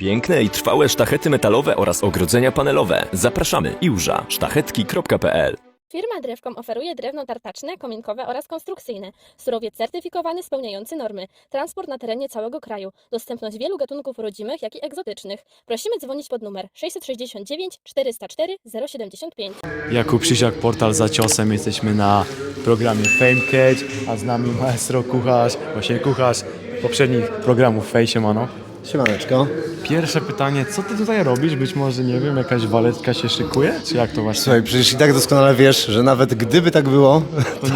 Piękne i trwałe sztachety metalowe oraz ogrodzenia panelowe. Zapraszamy iłża sztachetki.pl Firma Drewkom oferuje drewno tartaczne, kominkowe oraz konstrukcyjne. Surowiec certyfikowany spełniający normy. Transport na terenie całego kraju. Dostępność wielu gatunków rodzimych, jak i egzotycznych. Prosimy dzwonić pod numer 669 404 075. Jakub Krzysiak, portal za ciosem. Jesteśmy na programie Fame Cage, a z nami maestro kucharz, właśnie kucharz poprzednich programów Fame Siemano. Siemaneczko. Pierwsze pytanie, co ty tutaj robisz? Być może, nie wiem, jakaś waletka się szykuje? Czy jak to właśnie? Słuchaj, przecież i tak doskonale wiesz, że nawet gdyby tak było,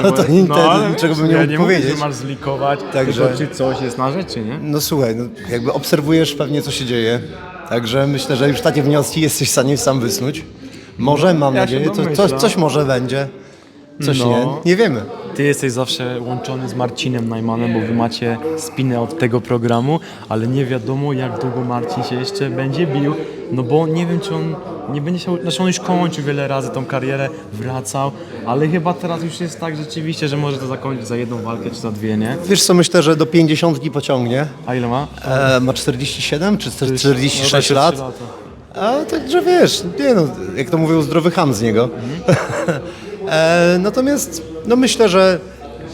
to, to, nie nie, no, ale niczego bym nie ja mógł nie mówię, powiedzieć. że masz zlikować, Także- tylko czy coś jest na rzeczy, nie? No słuchaj, no, jakby obserwujesz pewnie co się dzieje, także myślę, że już takie wnioski jesteś w stanie sam wysnuć. Może, mam Ja nadzieję, to, coś, coś może będzie, coś No. nie, nie wiemy. Ty jesteś zawsze łączony z Marcinem Najmanem, bo wy macie spinę od tego programu, ale nie wiadomo jak długo Marcin się jeszcze będzie bił, no bo nie wiem czy on nie będzie się, znaczy on już kończył wiele razy tą karierę, wracał, ale chyba teraz już jest tak rzeczywiście, że może to zakończyć za jedną walkę czy za dwie, nie? Wiesz co, myślę, że do 50 pociągnie. A ile ma? E, ma 47 czy No, 46 tak, lat? lata. A także wiesz, nie no, jak to mówią, zdrowy ham z niego. e, natomiast no myślę, że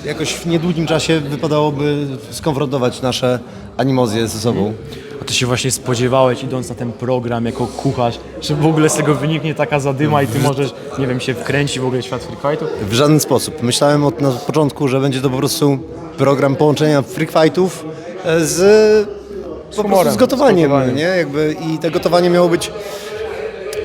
jakoś w niedługim czasie wypadałoby skonfrontować nasze animozje ze sobą. A ty się właśnie spodziewałeś idąc na ten program jako kucharz, że w ogóle z tego wyniknie taka zadyma i ty możesz, nie wiem, się wkręcić w ogóle w świat free fightu? W żaden sposób. Myślałem od na początku, że będzie to po prostu program połączenia freak fightów e, z, po prostu z gotowaniem, z gotowaniem. nie? Jakby, I to gotowanie miało być...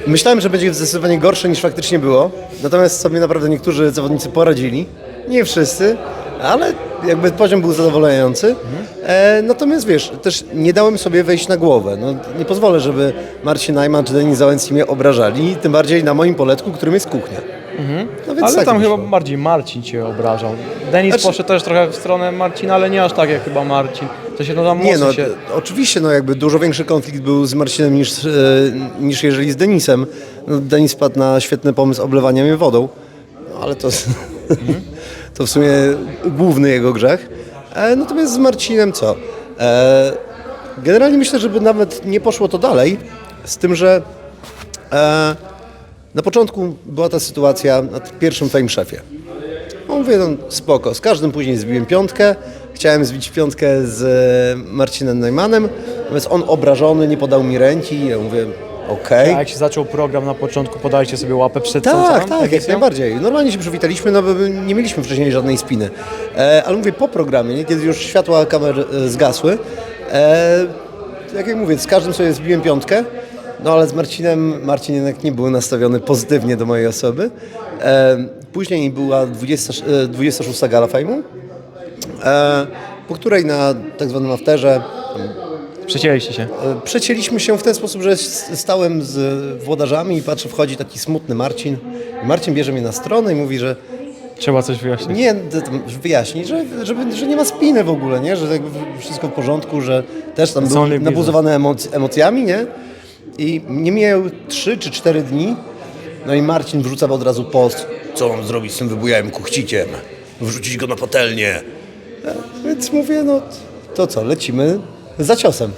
Myślałem, że będzie zdecydowanie gorsze niż faktycznie było, natomiast sobie naprawdę niektórzy zawodnicy poradzili. Nie wszyscy, ale jakby poziom był zadowalający. E, natomiast wiesz, też nie dałem sobie wejść na głowę. No, nie pozwolę, żeby Marcin Najman czy Denis Załęcki mnie obrażali, tym bardziej na moim poletku, którym jest kuchnia. No, więc Ale tak tam chyba bardziej Marcin cię obrażał. Denis Znaczy- poszedł też trochę w stronę Marcina, ale nie aż tak jak chyba Marcin. To się no tam Nie no, się... oczywiście no jakby dużo większy konflikt był z Marcinem niż, e, niż jeżeli z Denisem. No, Denis wpadł na świetny pomysł oblewania mnie wodą, no, ale to, to w sumie główny jego grzech. E, natomiast z Marcinem co? E, generalnie myślę, żeby nawet nie poszło to dalej, z tym, że e, na początku była ta sytuacja na pierwszym Fame Szefie. No mówię, no spoko, z każdym później zbiłem piątkę, chciałem zbić piątkę z e, Marcinem Neumannem, natomiast on obrażony, nie podał mi ręki, ja mówię, okej. A jak się zaczął program na początku, podaliście sobie łapę przed Tak, tą tak, całą jak najbardziej. Normalnie się przywitaliśmy, no bo nie mieliśmy wcześniej żadnej spiny. E, ale mówię, po programie, nie, kiedy już światła kamer e, zgasły, e, jak ja mówię, z każdym sobie zbiłem piątkę, no ale z Marcinem, Marcin jednak nie był nastawiony pozytywnie do mojej osoby. E, później była 20, e, 26 gala fejmu, e, po której na tak zwanym afterze Przecięliście się. E, Przecięliśmy się w ten sposób, że stałem z włodarzami i patrzę, wchodzi taki smutny Marcin. Marcin bierze mnie na stronę i mówi, że Trzeba coś wyjaśnić. nie, d- d- wyjaśni, że, żeby, że nie ma spiny w ogóle, nie? że jakby wszystko w porządku, że też tam It's był nabuzowany emoc- emocjami, nie? I nie mijały 3 czy 4 dni, no i Marcin wrzucał od razu post, co mam zrobić z tym wybujałym kuchciciem, wrzucić go na patelnię. E, Więc mówię, no to co, lecimy za ciosem.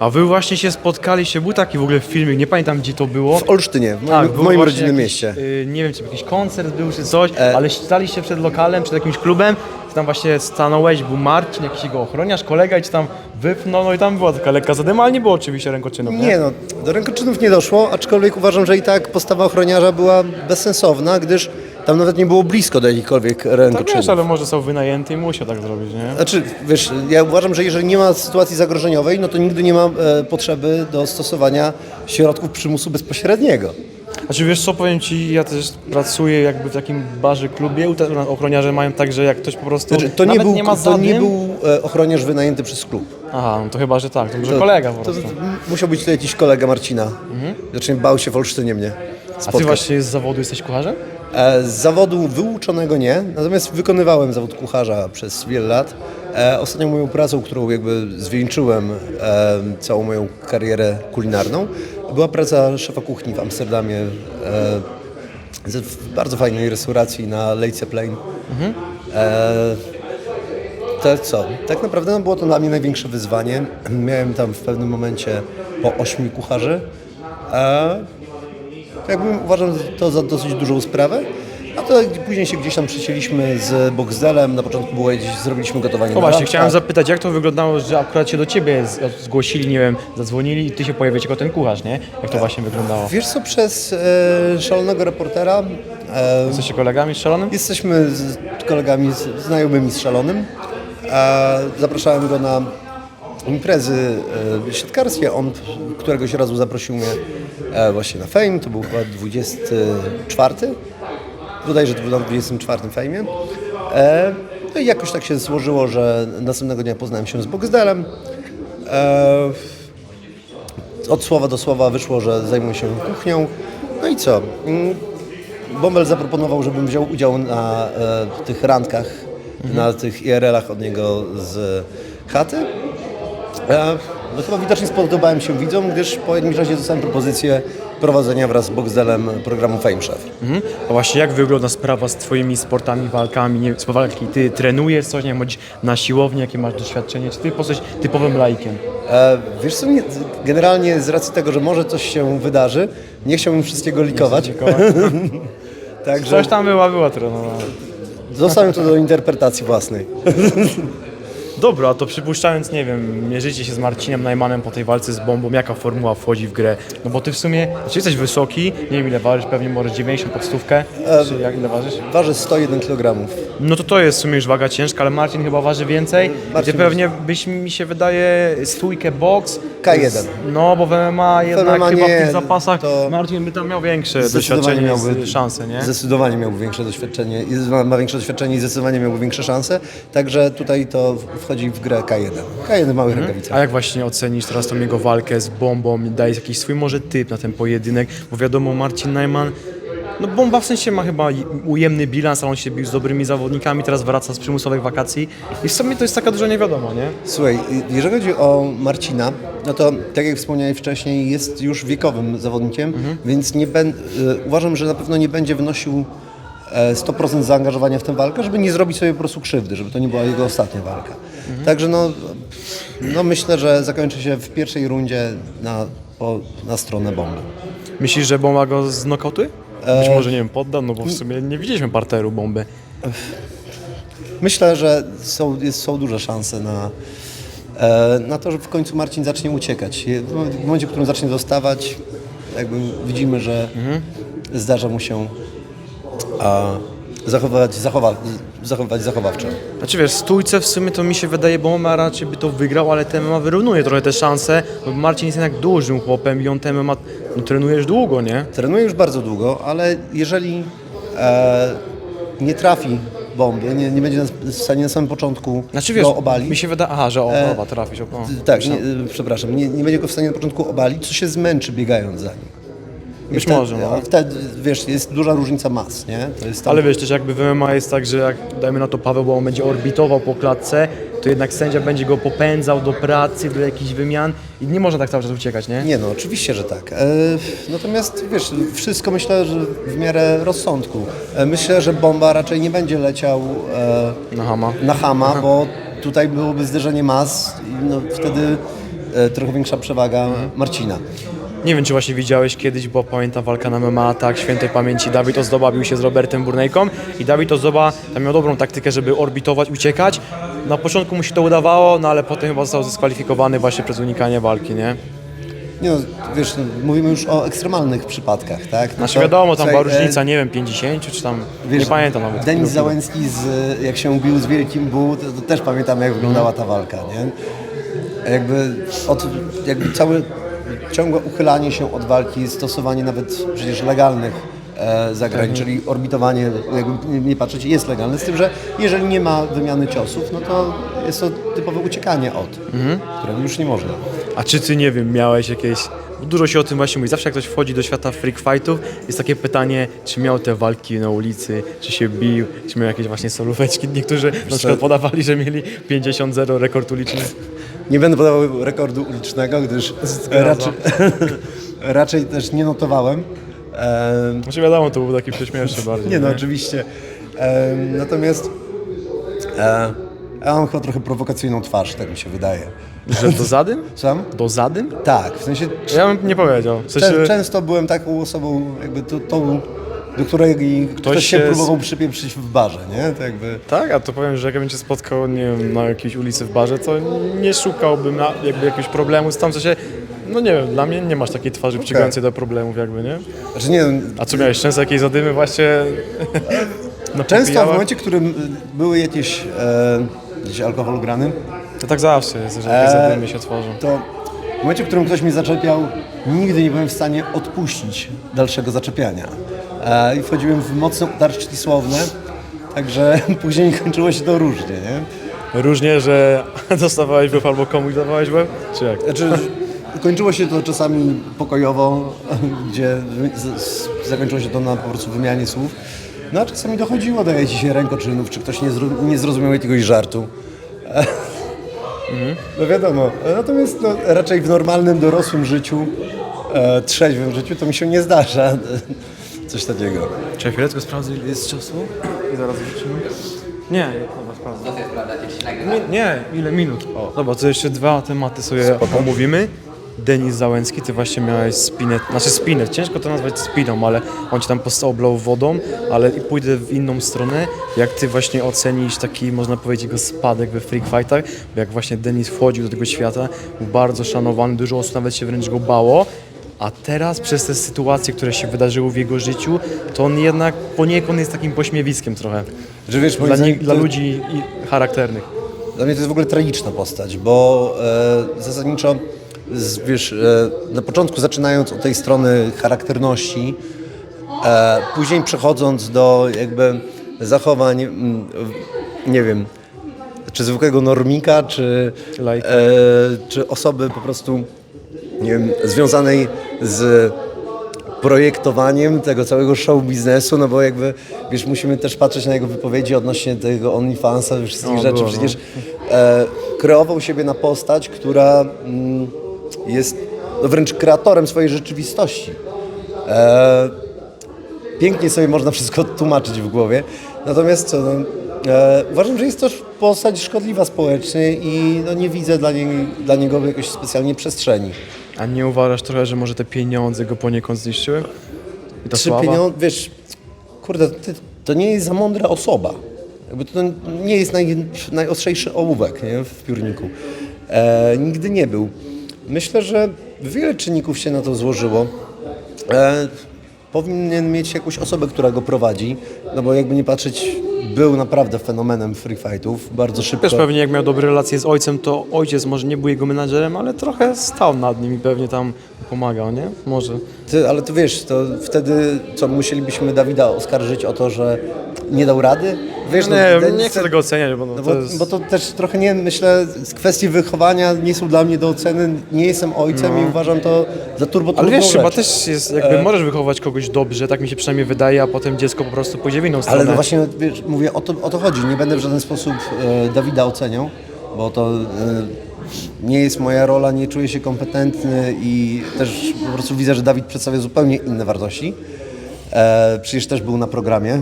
A wy właśnie się spotkaliście, był taki w ogóle filmik, nie pamiętam gdzie to było. W Olsztynie, w moim, Tak, w moim rodzinnym jakiś, mieście. y, nie wiem, czy jakiś koncert był, czy coś, E. ale staliście przed lokalem, przed jakimś klubem, ty tam właśnie stanąłeś, był Marcin, jakiś jego ochroniarz, kolega i ci tam wypnął, no i tam była taka lekka zadyma, ale nie było oczywiście rękoczynów, nie? Nie no, do rękoczynów nie doszło, aczkolwiek uważam, że i tak postawa ochroniarza była bezsensowna, gdyż tam nawet nie było blisko do jakichkolwiek Tak rękoczynów. wiesz, ale może są wynajęty i musiał tak zrobić, nie? Znaczy, wiesz, ja uważam, że jeżeli nie ma sytuacji zagrożeniowej, no to nigdy nie ma e, potrzeby do stosowania środków przymusu bezpośredniego. Znaczy wiesz co, powiem ci, ja też pracuję jakby w takim barze klubie, ochroniarze mają tak, że jak ktoś po prostu Znaczy, to nie był, nie ma to nie był e, ochroniarz wynajęty przez klub. Aha, no to chyba, że tak, to może To- kolega po to, prostu. m- musiał być to jakiś kolega Marcina. Znaczy bał się w Olsztynie mnie A ty spotkać. właśnie z zawodu jesteś kucharzem? E, Z zawodu wyuczonego nie, natomiast wykonywałem zawód kucharza przez wiele lat. E, Ostatnią moją pracą, którą jakby zwieńczyłem e, całą moją karierę kulinarną, była praca szefa kuchni w Amsterdamie e, w bardzo fajnej restauracji na Leyce Plain. E, To co? Tak naprawdę no, było to dla mnie największe wyzwanie. Miałem tam w pewnym momencie po ośmiu kucharzy. A jakby uważam to za dosyć dużą sprawę. A to później się gdzieś tam przycięliśmy z Boxdelem. Na początku było gdzieś, zrobiliśmy gotowanie No na właśnie, chciałem zapytać, jak to wyglądało, że akurat się do ciebie zgłosili, nie wiem, zadzwonili i ty się pojawiłeś jako ten kucharz, nie? Jak to właśnie wyglądało? Wiesz co, przez e, szalonego reportera e, Jesteście kolegami z szalonym? Jesteśmy z kolegami, z, znajomymi z Szalonym. E, zapraszałem go na imprezy e, siatkarskie. On któregoś razu zaprosił mnie e, właśnie na Fame. To był chyba 24. Bodajże na 24 Fejmie. E, no i jakoś tak się złożyło, że następnego dnia poznałem się z Boxdelem. E, od słowa do słowa wyszło, że zajmuję się kuchnią. No i co? Mm, Bąbel zaproponował, żebym wziął udział na e, tych randkach, na tych IRL-ach od niego z chaty. E, no chyba widocznie spodobałem się widzom, gdyż po jakimś czasie dostałem propozycję prowadzenia wraz z Boxdelem programu Fame Chef. Mhm. A właśnie jak wygląda sprawa z twoimi sportami, walkami, nie z walki? Ty trenujesz coś, nie wiem, chodzisz na siłownię, jakie masz doświadczenie, czy ty jesteś typowym laikiem? E, wiesz co, nie, generalnie z racji tego, że może coś się wydarzy, nie chciałbym wszystkiego likować. Także Coś tam była, była trenowana. zostawiam to do interpretacji własnej. Dobra, to przypuszczając, nie wiem, mierzycie się z Marcinem Najmanem po tej walce z bombą, jaka formuła wchodzi w grę? No bo ty w sumie, znaczy jesteś wysoki, nie wiem ile ważysz, pewnie możesz 90 pod stówkę, czy jak ile ważysz? Waży 101 kg. No to to jest w sumie już waga ciężka, ale Marcin chyba waży więcej. Marcin Ty pewnie byś mi się wydaje stójkę box. K1. z- No bo w MMA jednak MMA chyba w nie, tych zapasach to- Marcin by tam miał większe doświadczenie, miałby szanse, nie? Zdecydowanie miałby większe doświadczenie, ma większe doświadczenie i zdecydowanie miałby większe szanse. Także tutaj to wchodzi w grę K1. K1 w małych rękawicach. A jak właśnie ocenisz teraz tą jego walkę z bombą? Dajesz jakiś swój może typ na ten pojedynek? Bo wiadomo, Marcin Najman, no bomba w sensie ma chyba ujemny bilans, ale on się bił z dobrymi zawodnikami, teraz wraca z przymusowych wakacji i w sumie to jest taka duża niewiadoma, nie? Słuchaj, jeżeli chodzi o Marcina, no to tak jak wspomniałem wcześniej, jest już wiekowym zawodnikiem, więc nie ben, uważam, że na pewno nie będzie wynosił e, 100% zaangażowania w tę walkę, żeby nie zrobić sobie po prostu krzywdy, żeby to nie była jego ostatnia walka. Także no, no myślę, że zakończy się w pierwszej rundzie na, po, na stronę bomby. Myślisz, że bomba go znokautuje? Być może, nie wiem, podda, no bo w sumie nie widzieliśmy parteru bomby. Myślę, że są, jest, są duże szanse na, e, na to, że w końcu Marcin zacznie uciekać. W momencie, w którym zacznie dostawać, jakby widzimy, że zdarza mu się a, zachowywać, zachowa, zachowywać zachowawczo. Znaczy wiesz, stójce w sumie to mi się wydaje, bo MMA raczej by to wygrał, ale ten MMA wyrównuje trochę te szanse, bo Marcin jest jednak dużym chłopem i on ten MMA no, trenujesz długo, nie? Trenuje już bardzo długo, ale jeżeli e, nie trafi bomby, nie, nie będzie w stanie na samym początku Znaczy wiesz, go obalić, mi się wydaje, aha, że o, E, oba trafić, o, o. tak, nie, e, przepraszam, nie, nie będzie go w stanie na początku obalić, co się zmęczy biegając za nim. Być wtedy, może, no. Wtedy, wiesz, jest duża różnica mas, nie? To jest tam, Ale wiesz, też jakby w MMA jest tak, że jak dajmy na to Paweł, bo on będzie orbitował po klatce, to jednak sędzia będzie go popędzał do pracy, do jakichś wymian i nie można tak cały czas uciekać, nie? Nie no, oczywiście, że tak. E, natomiast wiesz, wszystko myślę, że w miarę rozsądku. E, myślę, że bomba raczej nie będzie leciał e, Na hama. na hama, bo tutaj byłoby zderzenie mas i no, wtedy e, trochę większa przewaga Marcina. Nie wiem, czy właśnie widziałeś kiedyś, bo pamiętam walka na MMA, tak, świętej pamięci, Dawid Ozdoba bił się z Robertem Burnejką i Dawid Ozdoba tam miał dobrą taktykę, żeby orbitować, uciekać. Na początku mu się to udawało, no ale potem chyba został dyskwalifikowany właśnie przez unikanie walki, nie? Nie no, wiesz, no, mówimy już o ekstremalnych przypadkach, tak? No Znaczy to, wiadomo, tam była e, różnica, nie wiem, 50 czy tam, Wiesz, nie pamiętam nawet. Denis Załęcki, z, jak się bił z Wielkim Bu, to, to też pamiętam jak wyglądała ta walka, nie? Jakby, od, jakby całe ciągłe uchylanie się od walki, stosowanie nawet przecież legalnych e, zagrań, czyli orbitowanie, jakby nie, nie patrzeć, jest legalne, z tym, że jeżeli nie ma wymiany ciosów, no to jest to typowe uciekanie od, którego już nie można. A czy ty, nie wiem, miałeś jakieś... Dużo się o tym właśnie mówi. Zawsze jak ktoś wchodzi do świata freak fightów, jest takie pytanie, czy miał te walki na ulicy, czy się bił, czy miał jakieś właśnie solóweczki. Niektórzy na przykład podawali, że mieli 50-0 rekord uliczny. Nie będę podawał rekordu ulicznego, gdyż raczej, raczej też nie notowałem. Em, Znaczy wiadomo, to był taki prześmieszny bardziej. Nie no, oczywiście. Natomiast e, Ja mam chyba trochę prowokacyjną twarz, tak mi się wydaje. Że do zadym? Sam? Do zadym? Tak, w sensie Ja bym nie powiedział. W sensie, Czę, często byłem taką osobą, jakby to, tą, do której ktoś, się się próbował przypieprzyć w barze, nie? To jakby... Tak, a to powiem, że jakbym cię spotkał, nie wiem, na jakiejś ulicy w barze, to nie szukałbym jakby jakiegoś problemu z tam, w sensie, no nie wiem, dla mnie nie masz takiej twarzy przykującej do problemów jakby, nie? Znaczy nie, A co miałeś, często jakieś zadymy właśnie no, często w momencie, w którym były jakieś, e, gdzieś alkohol grany, To tak zawsze jest, że jakieś Eee, zadymy się tworzą. to w momencie, w którym ktoś mnie zaczepiał, nigdy nie byłem w stanie odpuścić dalszego zaczepiania. E, I wchodziłem w mocne utarczki słowne, także później kończyło się to różnie, nie? Różnie, że dostawałeś łeb albo komuś dawałeś łeb, czy jak? Znaczy, kończyło się to czasami pokojowo, gdzie zakończyło się to na po prostu wymianie słów. No a czasami dochodziło do jakichś rękoczynów, czy ktoś nie, zro, nie zrozumiał jakiegoś żartu. No wiadomo. Natomiast no, raczej w normalnym, dorosłym życiu, e, trzeźwym życiu, to mi się nie zdarza coś takiego. Czy chwileczkę sprawdzę, ile jest czasu i zaraz wrócimy. Nie, dobra, sprawdzę. Nie, nie, ile minut. O. Dobra, to jeszcze dwa tematy sobie omówimy. Denis Załęcki, ty właśnie miałeś spinę, znaczy spinę, ciężko to nazwać spiną, ale on ci tam postoblał wodą, ale i pójdę w inną stronę, jak ty właśnie ocenisz taki, można powiedzieć, jego spadek we freak fightach, bo jak właśnie Denis wchodził do tego świata, był bardzo szanowany, dużo osób nawet się wręcz go bało, a teraz przez te sytuacje, które się wydarzyły w jego życiu, to on jednak poniekąd jest takim pośmiewiskiem trochę. Że wiesz, Dla, nie, dla ludzi charakternych. Dla mnie to jest w ogóle tragiczna postać, bo e, zasadniczo, z, wiesz, e, na początku zaczynając od tej strony charakterności, e, później przechodząc do jakby zachowań, w- nie wiem, czy zwykłego normika, czy, e, czy osoby po prostu, nie wiem, związanej z projektowaniem tego całego show biznesu, no bo jakby, wiesz, musimy też patrzeć na jego wypowiedzi odnośnie tego OnlyFansa, wszystkich No, rzeczy. było, no. Przecież e, kreował siebie na postać, która mm, jest no, wręcz kreatorem swojej rzeczywistości. E, pięknie sobie można wszystko tłumaczyć w głowie. Natomiast co, no, e, uważam, że jest to postać szkodliwa społecznie i no, nie widzę dla, niej, dla niego jakoś specjalnie przestrzeni. A nie uważasz trochę, że może te pieniądze go poniekąd zniszczyły? I ta Czy sława? pieniądze, wiesz, kurde, ty, to nie jest za mądra osoba. Jakby to nie jest naj, najostrzejszy ołówek nie, w piórniku. E, nigdy nie był. Myślę, że wiele czynników się na to złożyło. E, powinien mieć jakąś osobę, która go prowadzi, no bo jakby nie patrzeć, był naprawdę fenomenem free fightów, bardzo szybko. Też pewnie jak miał dobre relacje z ojcem, to ojciec może nie był jego menadżerem, ale trochę stał nad nim i pewnie tam pomagał, nie? Może. Ty, ale to wiesz, to wtedy co, musielibyśmy Dawida oskarżyć o to, że nie dał rady? Wiesz, no, Nie, ten- nie chcę tego oceniać, bo, no, No to bo, jest... bo to też trochę nie, myślę, z kwestii wychowania nie są dla mnie do oceny. Nie jestem ojcem i uważam to za turbo No. Ale wiesz, chyba też jest, jakby możesz wychować kogoś dobrze, tak mi się przynajmniej wydaje, a potem dziecko po prostu pójdzie w inną stronę. Ale no właśnie, wiesz, mówię, o to, o to chodzi. Nie będę w żaden sposób e, Dawida oceniał, bo to e, nie jest moja rola, nie czuję się kompetentny i też po prostu widzę, że Dawid przedstawia zupełnie inne wartości. E, przecież też był na programie,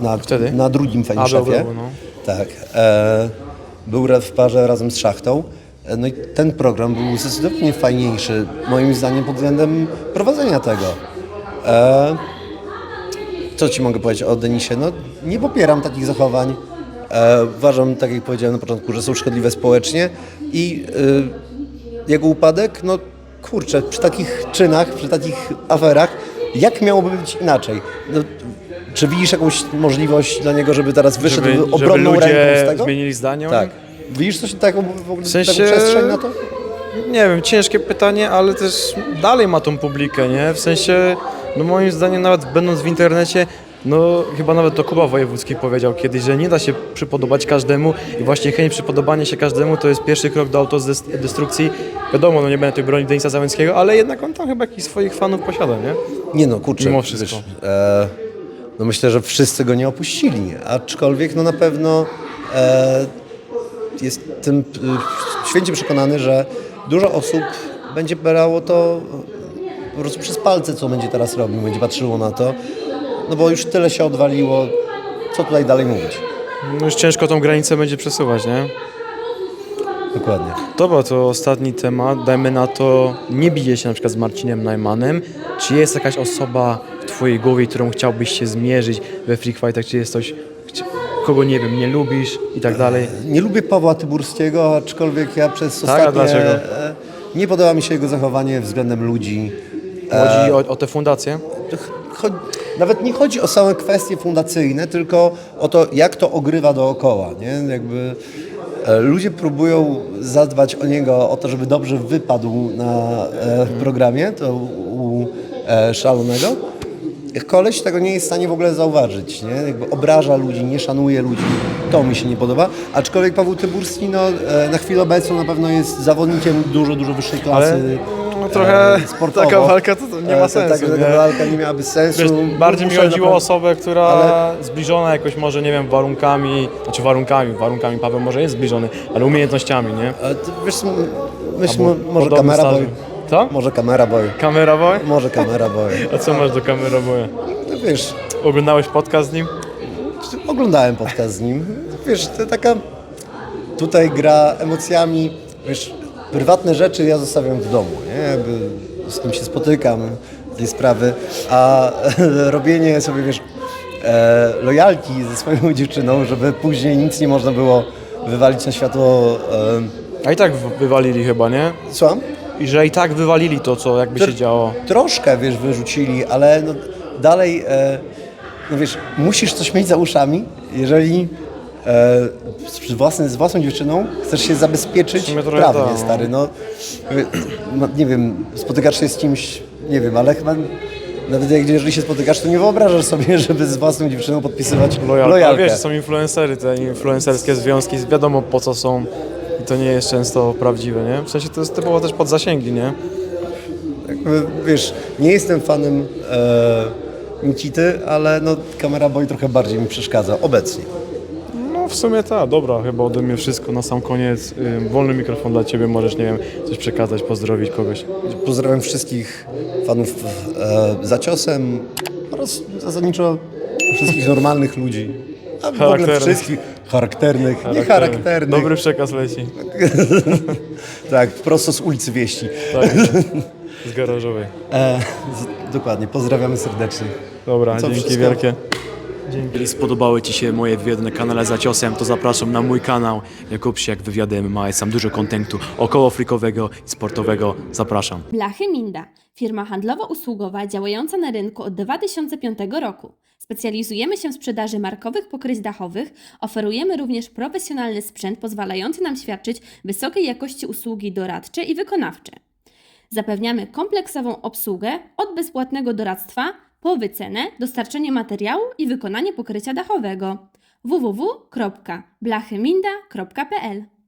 na, Wtedy? na drugim A, był, no. Tak. E, był ra- w parze razem z Szachtą. E, No i ten program był zdecydowanie fajniejszy, moim zdaniem, pod względem prowadzenia tego. E, co ci mogę powiedzieć o Denisie? No, nie popieram takich zachowań. E, uważam, tak jak powiedziałem na początku, że są szkodliwe społecznie i y, jego upadek, no kurczę, przy takich czynach, przy takich aferach, jak miałoby być inaczej? No, czy widzisz jakąś możliwość dla niego, żeby teraz wyszedł żeby, żeby obronną ręką z tego? zmienili zdanie o Tak. nim? Widzisz coś taką, w ogóle, W sensie- taką przestrzeń na to? Nie wiem, ciężkie pytanie, ale też dalej ma tą publikę, nie? W sensie, no moim zdaniem nawet będąc w internecie, no chyba nawet to Kuba Wojewódzki powiedział kiedyś, że nie da się przypodobać każdemu i właśnie chęć przypodobania się każdemu to jest pierwszy krok do autodestrukcji. Wiadomo, no nie będę tutaj bronić Denisa Załęckiego, ale jednak on tam chyba jakichś swoich fanów posiada, nie? Nie no, kurczę. Mimo wszystko. e, no myślę, że wszyscy go nie opuścili, aczkolwiek no na pewno e, jestem e, święcie przekonany, że dużo osób będzie brało to po prostu przez palce, co będzie teraz robił, będzie patrzyło na to, no bo już tyle się odwaliło, co tutaj dalej mówić. No już ciężko tą granicę będzie przesuwać, nie? Dokładnie. Dobra, to ostatni temat. Dajmy na to, nie bije się na przykład z Marcinem Najmanem. Czy jest jakaś osoba w Twojej głowie, którą chciałbyś się zmierzyć we Freak Fightach? Czy jest coś, kogo nie wiem, nie lubisz i tak dalej? Nie lubię Pawła Tyburskiego, aczkolwiek ja przez Tak, ostatnie... dlaczego? e, Nie podoba mi się jego zachowanie względem ludzi. Chodzi o, o te fundacje? Cho- Nawet nie chodzi o same kwestie fundacyjne, tylko o to, jak to ogrywa dookoła. Nie? Jakby e, ludzie próbują zadbać o niego, o to, żeby dobrze wypadł na e, programie, to u e, szalonego. Koleś tego nie jest w stanie w ogóle zauważyć, nie? Jakby obraża ludzi, nie szanuje ludzi. To mi się nie podoba. Aczkolwiek Paweł Tyburski no, na chwilę obecną na pewno jest zawodnikiem dużo, dużo wyższej klasy. Ale no, trochę e, sportowo. taka walka to, to nie ma E, sensu. Taka, nie? taka walka nie miałaby sensu. Wiesz, bardziej mi chodziło o osobę, która Ale- zbliżona jakoś może, nie wiem, warunkami, znaczy warunkami, warunkami Paweł może jest zbliżony, ale umiejętnościami, nie? Ale ty, wiesz, myśl, może kamera boy. stażu. Co? Może kamera boy. Kamera boy? Może kamera boy. A co masz do kamera boya? No wiesz, Oglądałeś podcast z nim? oglądałem podcast z nim. Wiesz, to taka tutaj gra emocjami. Wiesz, prywatne rzeczy ja zostawiam w domu, nie? Jakby z kim się spotykam, tej sprawy, a robienie sobie, wiesz, e, lojalki ze swoją dziewczyną, żeby później nic nie można było wywalić na światło. E, A i tak wy- wywalili chyba, nie? słucham? I że i tak wywalili to, co jakby się działo. troszkę, wiesz, wyrzucili, ale no, dalej, e, no wiesz, musisz coś mieć za uszami, jeżeli z, własny, z własną dziewczyną chcesz się zabezpieczyć prawnie, tak, no. stary, no, e, no, nie wiem, spotykasz się z kimś, nie wiem, ale chyba nawet jak, jeżeli się spotykasz, to nie wyobrażasz sobie, żeby z własną dziewczyną podpisywać Lojalka. lojalkę. Wiesz, są influencery, te influencerskie związki, wiadomo po co są i to nie jest często prawdziwe, nie? W sensie to jest typowo też pod zasięgi, nie? Jakby, Wiesz, nie jestem fanem e, Nikity, ale no, kamera boy trochę bardziej mi przeszkadza obecnie. W sumie tak, dobra, chyba ode mnie wszystko. Na sam koniec, y, wolny mikrofon dla Ciebie, możesz, nie wiem, coś przekazać, pozdrowić kogoś. Pozdrawiam wszystkich fanów e, za ciosem oraz zasadniczo wszystkich normalnych ludzi. A w ogóle wszystkich charakternych, charakternych. Dobry przekaz leci. Tak, prosto z ulicy Wieści. Tak, z garażowej. E, z, dokładnie, pozdrawiamy serdecznie. Dobra, Co, dzięki wszystko? wielkie. Jeżeli spodobały Ci się moje wywiady na kanale Za Ciosem, to zapraszam na mój kanał Jakub Siak Wywiady MMA. Jest tam dużo kontentu około frikowego i sportowego. Zapraszam. Blachy Minda, firma handlowo-usługowa działająca na rynku od 2005 roku. Specjalizujemy się w sprzedaży markowych pokryć dachowych, oferujemy również profesjonalny sprzęt pozwalający nam świadczyć wysokiej jakości usługi doradcze i wykonawcze. Zapewniamy kompleksową obsługę od bezpłatnego doradztwa po wycenę, dostarczenie materiału i wykonanie pokrycia dachowego. www.blachyminda.pl